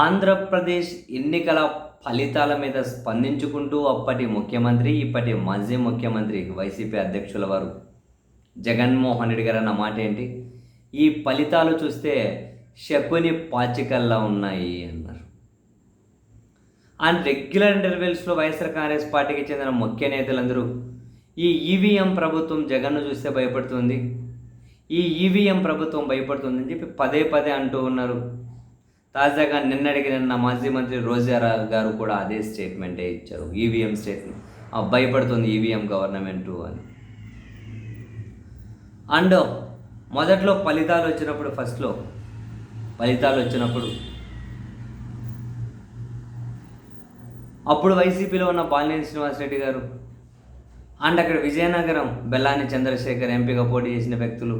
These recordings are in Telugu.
ఆంధ్రప్రదేశ్ ఎన్నికల ఫలితాల మీద స్పందించుకుంటూ అప్పటి ముఖ్యమంత్రి ఇప్పటి మాజీ ముఖ్యమంత్రి వైసీపీ అధ్యక్షుల వారు జగన్మోహన్ రెడ్డి గారు అన్న మాట ఏంటి? ఈ ఫలితాలు చూస్తే శకుని పాచికల్లా ఉన్నాయి అన్నారు. అండ్ రెగ్యులర్ ఇంటర్వెల్స్లో వైఎస్ఆర్ కాంగ్రెస్ పార్టీకి చెందిన ముఖ్య నేతలందరూ ఈ ఈవీఎం ప్రభుత్వం జగన్ను చూస్తే భయపడుతుంది. ఈ ఈవీఎం ప్రభుత్వం భయపడుతుందని చెప్పి పదే పదే అంటూ ఉన్నారు. తాజాగా నిన్నటికి నిన్న మాజీ మంత్రి రోజారా గారు కూడా అదే స్టేట్మెంటే ఇచ్చారు. ఈవీఎం స్టేట్మెంట్ భయపడుతుంది ఈవీఎం గవర్నమెంటు అని. అండ్ మొదట్లో ఫలితాలు వచ్చినప్పుడు ఫస్ట్లో ఫలితాలు వచ్చినప్పుడు. అప్పుడు వైసీపీలో ఉన్న బాలినేని శ్రీనివాసరెడ్డి గారు అండ్ అక్కడ విజయనగరం బెల్లాని చంద్రశేఖర్ ఎంపీగా పోటీ చేసిన వ్యక్తులు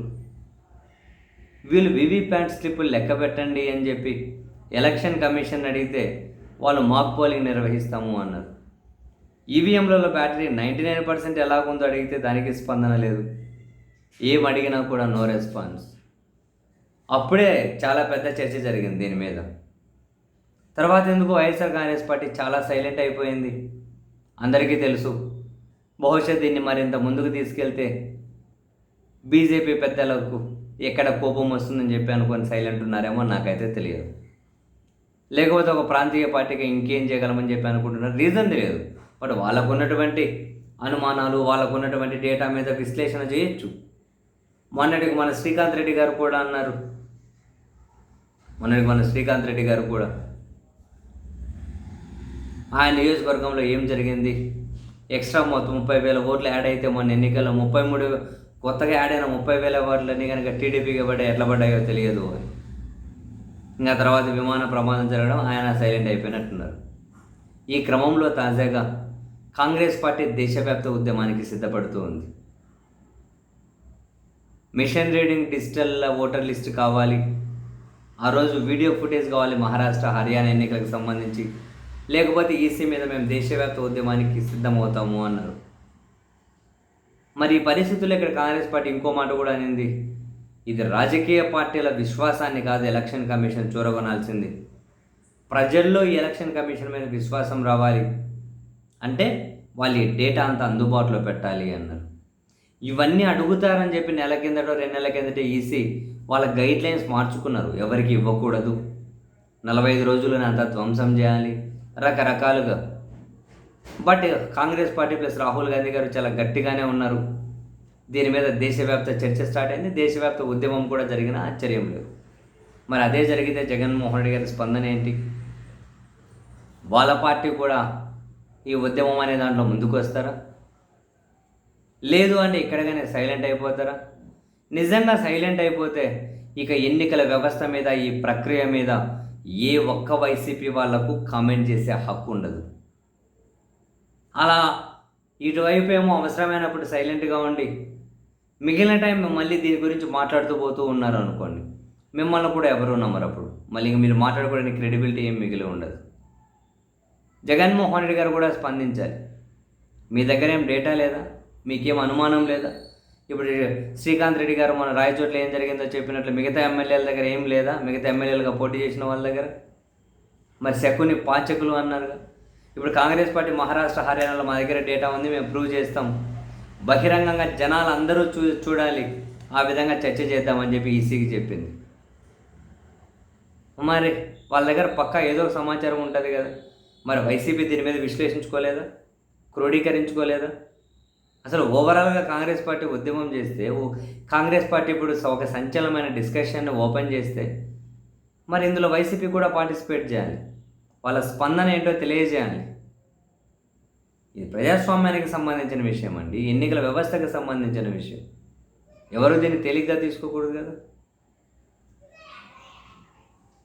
వీళ్ళు వివిప్యాట్ స్లిప్పులు లెక్క పెట్టండి అని చెప్పి ఎలక్షన్ కమిషన్ అడిగితే వాళ్ళు మాక్ పోలింగ్ నిర్వహిస్తాము అన్నారు. ఈవీఎంలలో బ్యాటరీ నైంటీ నైన్ పర్సెంట్ ఎలాగుందో అడిగితే దానికి స్పందన లేదు. ఏం అడిగినా కూడా నో రెస్పాన్స్. అప్పుడే చాలా పెద్ద చర్చ జరిగింది దీని మీద. తర్వాత ఎందుకు వైఎస్ఆర్ కాంగ్రెస్ పార్టీ చాలా సైలెంట్ అయిపోయింది. అందరికీ తెలుసు. బహుశా దీన్ని మరింత ముందుకు తీసుకెళ్తే బీజేపీ పెద్దలకు ఎక్కడ కోపం వస్తుందని చెప్పి అనుకొని సైలెంట్ ఉన్నారేమో నాకైతే తెలియదు. లేకపోతే ఒక ప్రాంతీయ పార్టీకి ఇంకేం చేయగలమని చెప్పి అనుకుంటున్నారు రీజన్ తెలియదు. బట్ వాళ్ళకు ఉన్నటువంటి అనుమానాలు వాళ్ళకు ఉన్నటువంటి డేటా మీద విశ్లేషణ చేయొచ్చు. మొన్నటికి మన శ్రీకాంత్ రెడ్డి గారు కూడా అన్నారు. మొన్నటికి మన శ్రీకాంత్ రెడ్డి గారు కూడా. ఆ నియోజకవర్గంలో ఏం జరిగింది? ఎక్స్ట్రా మొత్తం ముప్పై వేల ఓట్లు యాడ్ అయితే మొన్న ఎన్నికల్లో ముప్పై మూడు కొత్తగా యాడ్ అయిన ముప్పై వేల ఓట్లన్నీ కనుక టీడీపీకి పడ్డా ఎట్లా పడ్డాయో తెలియదు అని. ఇంకా తర్వాత విమాన ప్రమాదం జరగడం ఆయన సైలెంట్ అయిపోయినట్టున్నారు. ఈ క్రమంలో తాజాగా కాంగ్రెస్ పార్టీ దేశవ్యాప్త ఉద్యమానికి సిద్ధపడుతూ ఉంది. Mission reading digital voter list కావాలి. ఆ రోజు వీడియో ఫుటేజ్ కావాలి మహారాష్ట్ర హర్యానా ఎన్నికలకు సంబంధించి. లేకపోతే ఈసీ మీద మేము దేశవ్యాప్త ఉద్యమానికి సిద్ధమవుతాము అన్నారు. మరి ఈ పరిస్థితుల్లో ఇక్కడ కాంగ్రెస్ పార్టీ ఇంకో మాట కూడా అనింది. ఇది రాజకీయ పార్టీల విశ్వాసాన్ని కాదు ఎలక్షన్ కమిషన్ చూరగొనాల్సింది. ప్రజల్లో ఈ ఎలక్షన్ కమిషన్ మీద విశ్వాసం రావాలి అంటే వాళ్ళు ఈ డేటా అంతా అందుబాటులో పెట్టాలి అన్నారు. ఇవన్నీ అడుగుతారని చెప్పి నెల కిందటో రెండు నెలల కిందట ఈసీ వాళ్ళ గైడ్ లైన్స్ మార్చుకున్నారు. ఎవరికి ఇవ్వకూడదు. నలభై ఐదు రోజులను అంతా ధ్వంసం చేయాలి. రకరకాలుగా but Congress party plus Rahul Gandhi గారు చాలా గట్టిగానే ఉన్నారు. దీని మీద దేశవ్యాప్త చర్చ స్టార్ట్ అయింది. దేశవ్యాప్త ఉద్యమం కూడా జరిగిన ఆశ్చర్యం లేదు. మరి అదే జరిగితే జగన్మోహన్ రెడ్డి గారి స్పందన ఏంటి? వాళ్ళ పార్టీ కూడా ఈ ఉద్యమం అనే దాంట్లో ముందుకు వస్తారా? లేదు అంటే ఇక్కడగానే సైలెంట్ అయిపోతారా? నిజంగా సైలెంట్ అయిపోతే ఇక ఎన్నికల వ్యవస్థ మీద ఈ ప్రక్రియ మీద ఏ ఒక్క వైసీపీ వాళ్ళకు కామెంట్ చేసే హక్కు ఉండదు. అలా ఇటువైపు ఏమో అవసరమైనప్పుడు సైలెంట్గా ఉండి మిగిలిన టైం మళ్ళీ దీని గురించి మాట్లాడుతూ పోతూ ఉన్నారు అనుకోండి మిమ్మల్ని కూడా ఎవరు నమ్మరు అప్పుడు. మళ్ళీ మీరు మాట్లాడుకోవడానికి క్రెడిబిలిటీ ఏం మిగిలి ఉండదు. జగన్మోహన్ రెడ్డి గారు కూడా స్పందించాలి మీ దగ్గర ఏం డేటా లేదా? మీకేం అనుమానం లేదా? ఇప్పుడు శ్రీకాంత్ రెడ్డి గారు మన రాయచోట్ల ఏం జరిగిందో చెప్పినట్లు మిగతా ఎమ్మెల్యేల దగ్గర ఏం లేదా? మిగతా ఎమ్మెల్యేలుగా పోటీ చేసిన వాళ్ళ దగ్గర? మరి శకుని పాచకులు అన్నారుగా. ఇప్పుడు కాంగ్రెస్ పార్టీ మహారాష్ట్ర హర్యానాలో మా దగ్గర డేటా ఉంది మేము ప్రూవ్ చేస్తాం. బహిరంగంగా జనాలు అందరూ చూ చూడాలి ఆ విధంగా చర్చ చేద్దామని చెప్పి ఈసీకి చెప్పింది. మరి వాళ్ళ దగ్గర పక్కా ఏదో ఒక సమాచారం ఉంటుంది కదా. మరి వైసీపీ దీని మీద విశ్లేషించుకోలేదా? క్రోడీకరించుకోలేదా? అసలు ఓవరాల్గా కాంగ్రెస్ పార్టీ ఉద్యమం చేస్తే ఓ- కాంగ్రెస్ పార్టీ ఇప్పుడు ఒక సంచలనమైన డిస్కషన్ని ఓపెన్ చేస్తే మరి ఇందులో వైసీపీ కూడా పార్టిసిపేట్ చేయాలి. వాళ్ళ స్పందన ఏంటో తెలియజేయాలి. ఇది ప్రజాస్వామ్యానికి సంబంధించిన విషయం అండి ఎన్నికల వ్యవస్థకు సంబంధించిన విషయం. ఎవరు దీన్ని తేలిగ్గా తీసుకోకూడదు కదా?